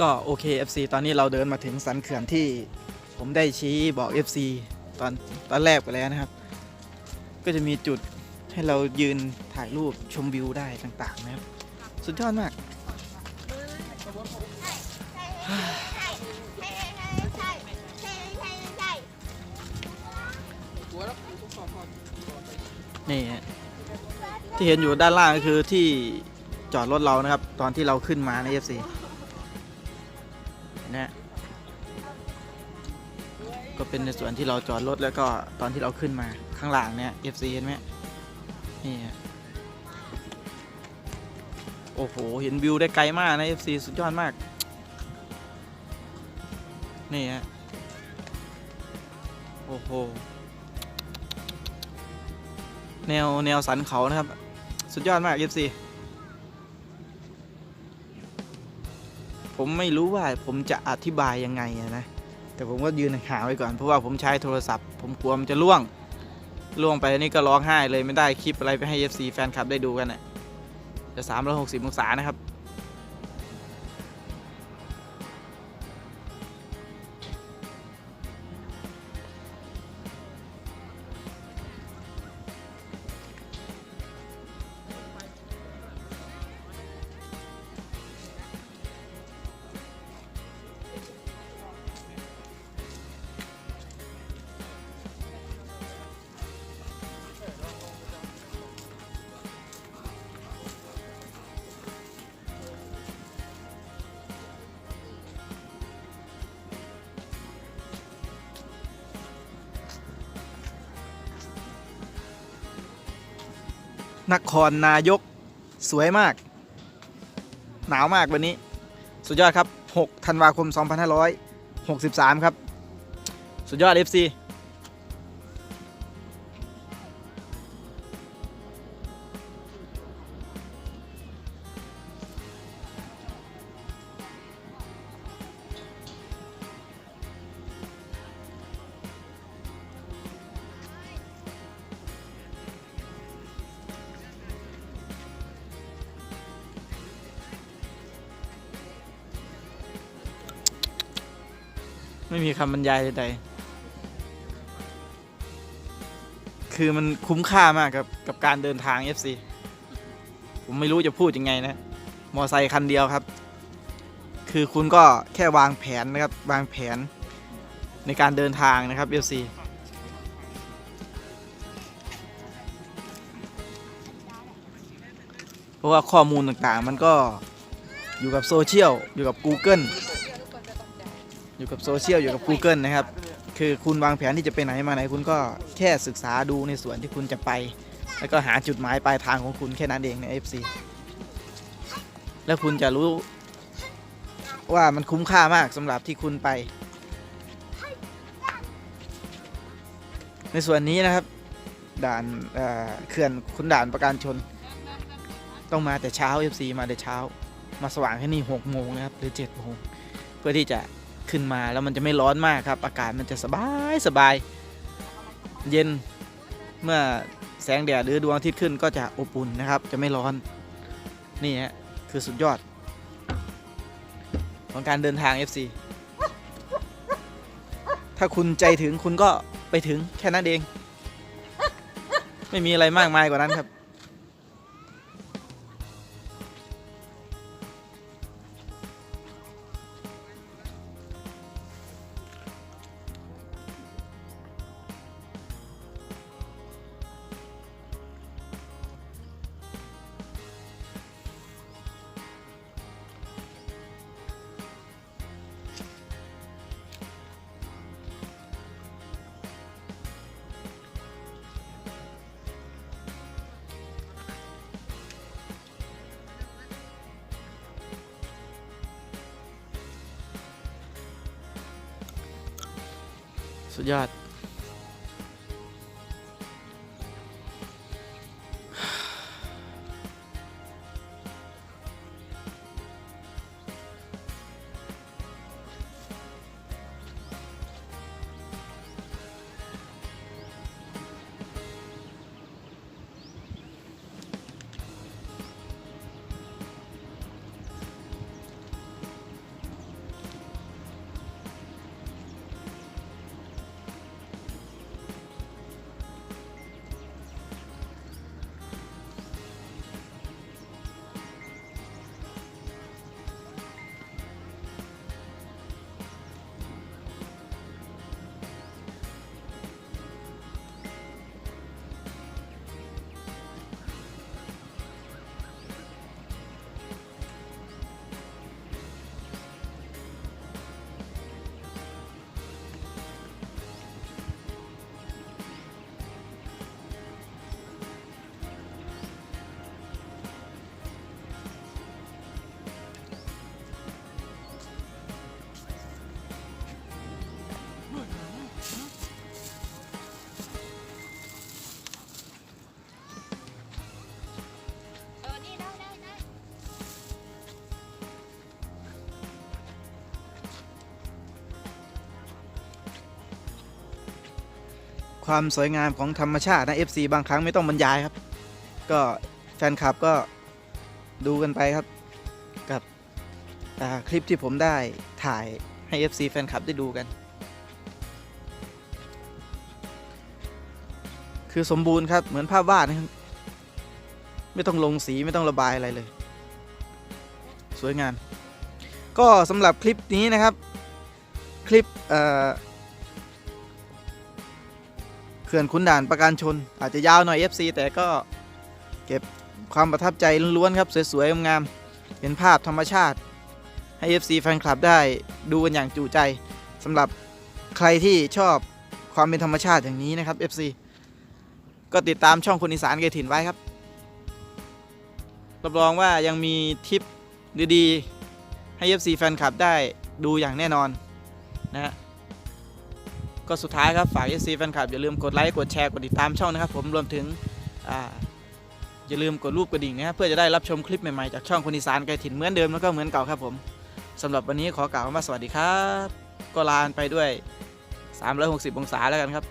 ก็โอเค FC ตอนนี้เราเดินมาถึงสันเขื่อนที่ผมได้ชี้บอก FC ตอนตอนแรกไปแล้วนะครับ ก็จะมีจุดให้เรายืนถ่ายรูปชมวิวได้ต่างๆนะครับ สุดยอดมาก นี่ฮะที่เห็นอยู่ด้านล่างก็คือที่จอดรถเรานะครับ ตอนที่เราขึ้นมาใน FC นะฮะก็เป็นในส่วนที่เราจอดรถแล้วก็ตอนที่เราขึ้นมาข้างหลังเนี่ย FC เห็นไหมนี่ฮะโอ้โห เห็นวิวได้ไกลมากนะ FC สุดยอดมาก นี่ฮะ โอ้โห แนว แนวสันเขานะครับ สุดยอดมาก FC ผมไม่รู้ว่าผมจะอธิบายยังไงนะ แต่ผมก็ยืนห่างไว้ก่อน เพราะว่าผมใช้โทรศัพท์ ผมกลัวมันจะล่วง ล่วงไปนี่ก็ร้องไห้เลยไม่ได้คลิปอะไรไปให้ FC แฟนคลับได้ดูกันน่ะจะ360องศานะครับ นครนายกสวยมาก หนาวมากวันนี้ สุดยอดครับ 6 ธันวาคม 2563 ครับ สุดยอด FC ไม่มีคำบรรยายใดๆคือมันคุ้มค่ามากครับกับการเดินทาง FC ผมไม่รู้จะพูดยังไงนะ มอไซค์คันเดียวครับ คือคุณก็แค่วางแผนนะครับ วางแผนในการเดินทางนะครับ FC เพราะว่าข้อมูลต่างๆ มันก็อยู่กับโซเชียล อยู่กับ Google อยู่กับโซเชียลอยู่กับ Google นะครับ คือคุณวางแผนที่จะไปไหนมาไหน คุณก็แค่ศึกษาดูในส่วนที่คุณจะไป แล้วก็หาจุดหมายปลายทางของคุณแค่นั้นเองใน FC แล้วคุณจะรู้ว่ามันคุ้มค่ามากสำหรับที่คุณไป ในส่วนนี้นะครับ ด่านเอ่อเขื่อนคุณด่านประการชน ต้องมาแต่เช้า FC มาแต่เช้า มาสว่างแค่นี่6โมงนะครับหรือ7โมงเพื่อที่จะ ขึ้นมาแล้วมันจะไม่ร้อนมากครับ อากาศมันจะสบายสบาย เย็นเมื่อแสงแดดหรือดวงอาทิตย์ขึ้นก็จะอบอุ่นนะครับ จะไม่ร้อน นี่ฮะคือสุดยอด ของการเดินทาง FC ถ้าคุณใจถึงคุณก็ไปถึงแค่นั้นเอง ไม่มีอะไรมากมายกว่านั้นครับ สุดยอด ความสวยงามของธรรมชาตินะ FC บางครั้งไม่ต้องบรรยายครับ ก็แฟนคลับก็ดูกันไปครับ กับคลิปที่ผมได้ถ่ายให้ FC แฟนคลับได้ดูกัน คือสมบูรณ์ครับ เหมือนภาพวาดนะครับ ไม่ต้องลงสีไม่ต้องระบายอะไรเลย สวยงามก็สำหรับคลิปนี้นะครับ คลิปเอ่อ เขื่อนขุนด่านประการชน อาจจะยาวหน่อย FC แต่ก็เก็บความประทับใจล้วนๆครับ สวยๆงามๆเห็นภาพธรรมชาติ ให้ FC แฟนคลับได้ดูกันอย่างจูใจสำหรับใครที่ชอบความเป็นธรรมชาติอย่างนี้นะครับ FC ก็ติดตามช่องคนอีสานเกถิ่นไว้ครับรับรองว่ายังมีทิปดีๆให้ FC แฟนคลับได้ดูอย่างแน่นอนนะฮะ ก็สุดท้ายครับ ฝาก FC แฟนคลับ อย่าลืมกดไลค์ กดแชร์ กดติดตามช่องนะครับ ผมรวมถึงอ่าอย่าลืมกดรูปกระดิ่งนะครับเพื่อจะได้รับชมคลิปใหม่ๆ จากช่องคนอีสานไกลถิ่นเหมือนเดิมแล้วก็เหมือนเก่าครับผมสำหรับวันนี้ขอกล่าวคำว่าสวัสดีครับ ก็ลาไปด้วย 360 องศาแล้วกันครับ